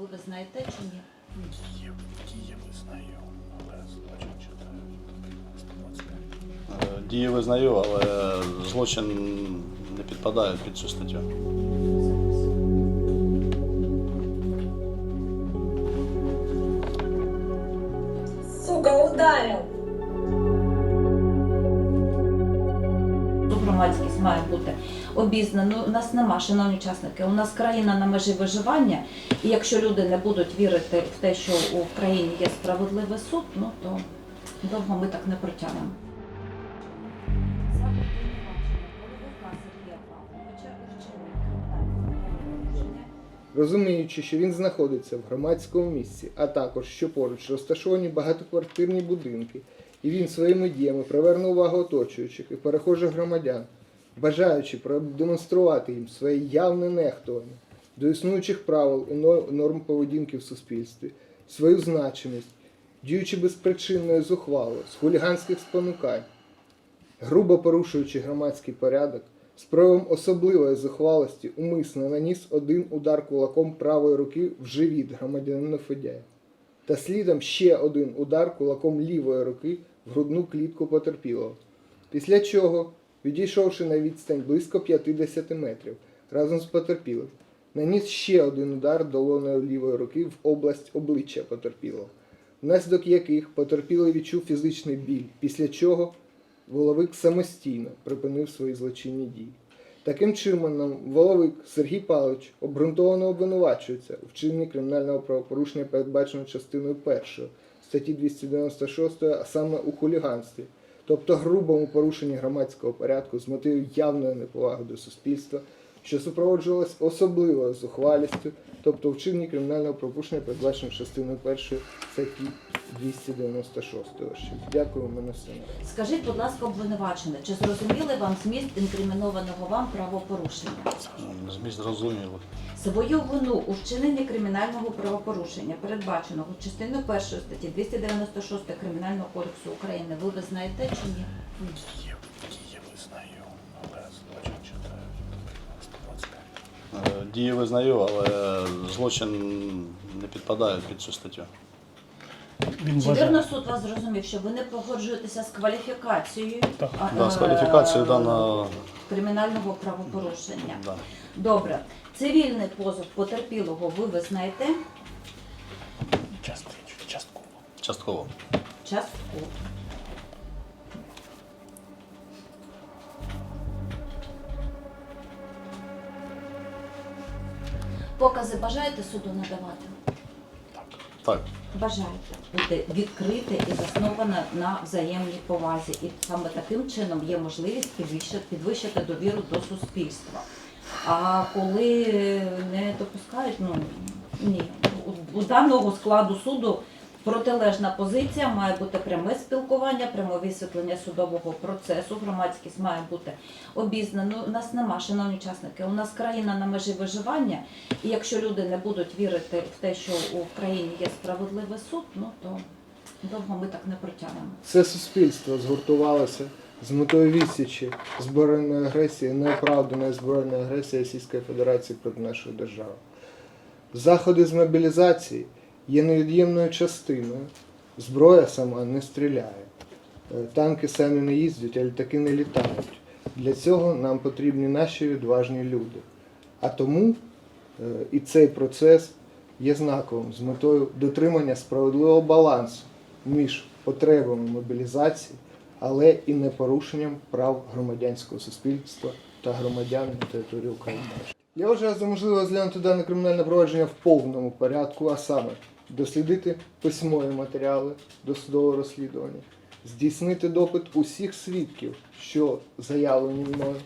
ви ви знаєте чи ні? Діє, діє знаю, але злочин читаю. Е, Дії визнаю, але злочин не підпадає під цю статтю. Ну, у нас нема, шановні учасники. У нас країна на межі виживання, і якщо люди не будуть вірити в те, що у країні є справедливий суд, ну то довго ми так не протягнемо. Розуміючи, що він знаходиться в громадському місці, а також що поруч розташовані багатоквартирні будинки, і він своїми діями привернув увагу оточуючих і перехожих громадян, бажаючи продемонструвати їм своє явне нехтування до існуючих правил і норм поведінки в суспільстві, свою значимість, діючи безпричинно і зухвало, з хуліганських спонукань, грубо порушуючи громадський порядок, з проявом особливої зухвалості умисно наніс один удар кулаком правої руки в живіт громадянина Федяя. Та слідом ще один удар кулаком лівої руки в грудну клітку потерпілого. Після чого, відійшовши на відстань близько 50 метрів разом з потерпілим, наніс ще один удар долоною лівої руки в область обличчя потерпілого, внаслідок яких потерпілий відчув фізичний біль, після чого Воловик самостійно припинив свої злочинні дії. Таким чином, Воловик Сергій Павлович обґрунтовано обвинувачується у вчиненні кримінального правопорушення, передбаченого частиною 1 статті 296, а саме у хуліганстві, тобто грубому порушенні громадського порядку з мотивів явної неповаги до суспільства, що супроводжувалось особливою зухвалістю, тобто вчиненні кримінального правопорушення, передбаченого частиною 1 статті 296. Дякую, мене все. Скажіть, будь ласка, обвинувачене, чи зрозуміли вам зміст інкримінованого вам правопорушення? Зміст зрозуміло. Свою вину у вчиненні кримінального правопорушення, передбаченого частиною 1 статті 296 Кримінального кодексу України, ви визнаєте чи ні? Діє, діє визнаю, але злочин читаю. 125. Е, Дії визнаю, але злочин не підпадає під цю статтю. Він Чи вважає. вірно суд вас зрозумів, що ви не погоджуєтеся з кваліфікацією Так. а, Да, з е, кваліфікацією даного кримінального правопорушення? да. Добре, цивільний позов потерпілого ви визнаєте Частину, частково. частково. частково. Покази бажаєте суду надавати? Так. Бажаєте бути відкрите і засноване на взаємній повазі. І саме таким чином є можливість підвищити, підвищити довіру до суспільства. А коли не допускають, ну ні, у, у даного складу суду протилежна позиція, має бути пряме спілкування, пряме висвітлення судового процесу. Громадськість має бути обізнана. Ну, у нас нема, шановні учасники. У нас країна на межі виживання, і якщо люди не будуть вірити в те, що у країні є справедливий суд, ну то довго ми так не протягнемо. Все суспільство згуртувалося з метою відсічі збройної агресії, неоправданої збройної агресії Російської Федерації проти нашої держави. Заходи з мобілізації є невід'ємною частиною. Зброя сама не стріляє. Е, Танки самі не їздять, а літаки не літають. Для цього нам потрібні наші відважні люди. А тому е, і цей процес є знаковим з метою дотримання справедливого балансу між потребами мобілізації, але і непорушенням прав громадянського суспільства та громадян на території України. Я вважаю за можливе розглянути дане кримінальне провадження в повному порядку, а саме дослідити письмові матеріали досудового розслідування, здійснити допит усіх свідків, що заявлені мною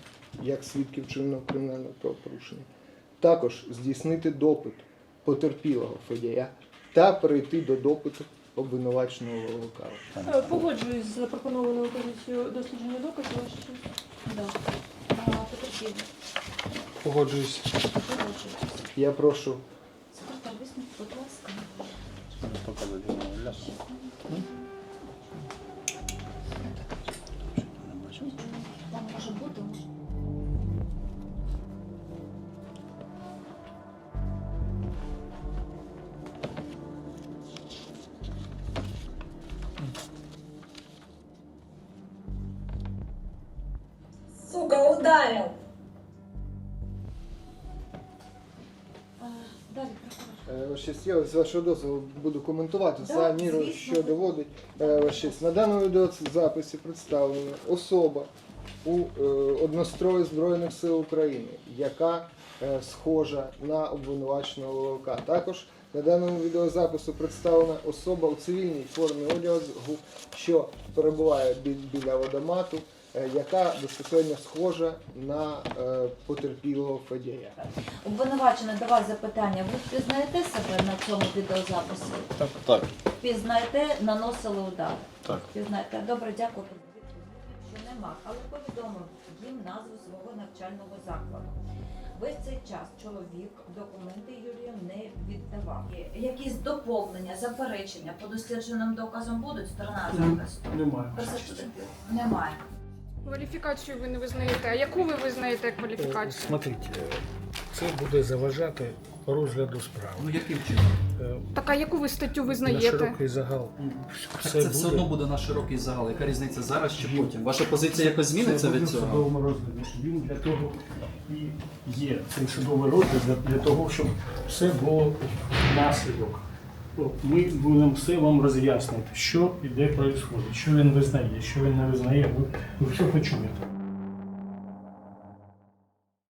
як свідків чинного кримінального правопорушення, також здійснити допит потерпілого Федія та перейти до допиту обвинуваченого Волокава. Е, Погоджуюсь з запропонованою позицією дослідження. Ваша. Да. А, потерпілі, Погоджуюсь. Я прошу Сука, ударил! Далі. Е, я з вашого дозволу буду коментувати Да, за звісно. що доводить е. На даному відеозаписі представлена особа у е, однострої Збройних сил України, яка е, схожа на обвинуваченого Ловка. Також на даному відеозапису представлена особа у цивільній формі одягу, що перебуває бі- біля водомату, яка безпосередньо схожа на е, потерпілого Фадія. Обвинувачене до вас запитання. Ви впізнаєте себе на цьому відеозаписі? Так, Впізнаєте, наносили удар. так. Впізнаєте. Добре, дякую. Що нема, але повідомив їм назву свого навчального закладу. Весь цей час чоловік документи Юрію не віддавав. Якісь доповнення, заперечення по дослідженим доказам будуть сторона захисту? Немає. Немає. Кваліфікацію ви не визнаєте. А яку ви визнаєте Е, кваліфікацію? Смотрите, це буде заважати розгляду справи. Ну яким чином? Е, Так, а яку ви статтю На визнаєте? широкий загал. Так це все одно буде на широкий загал. Яка різниця зараз чи потім? Ваша позиція якось зміниться Це буде від в цього? судовому розгляді. Він для того і є цей судовий розгляд для, для того, щоб все було наслідок. Ми будемо все вам роз'яснити, що і де відбувається, що він визнає, що він не визнає. Ви, ви все почуєте.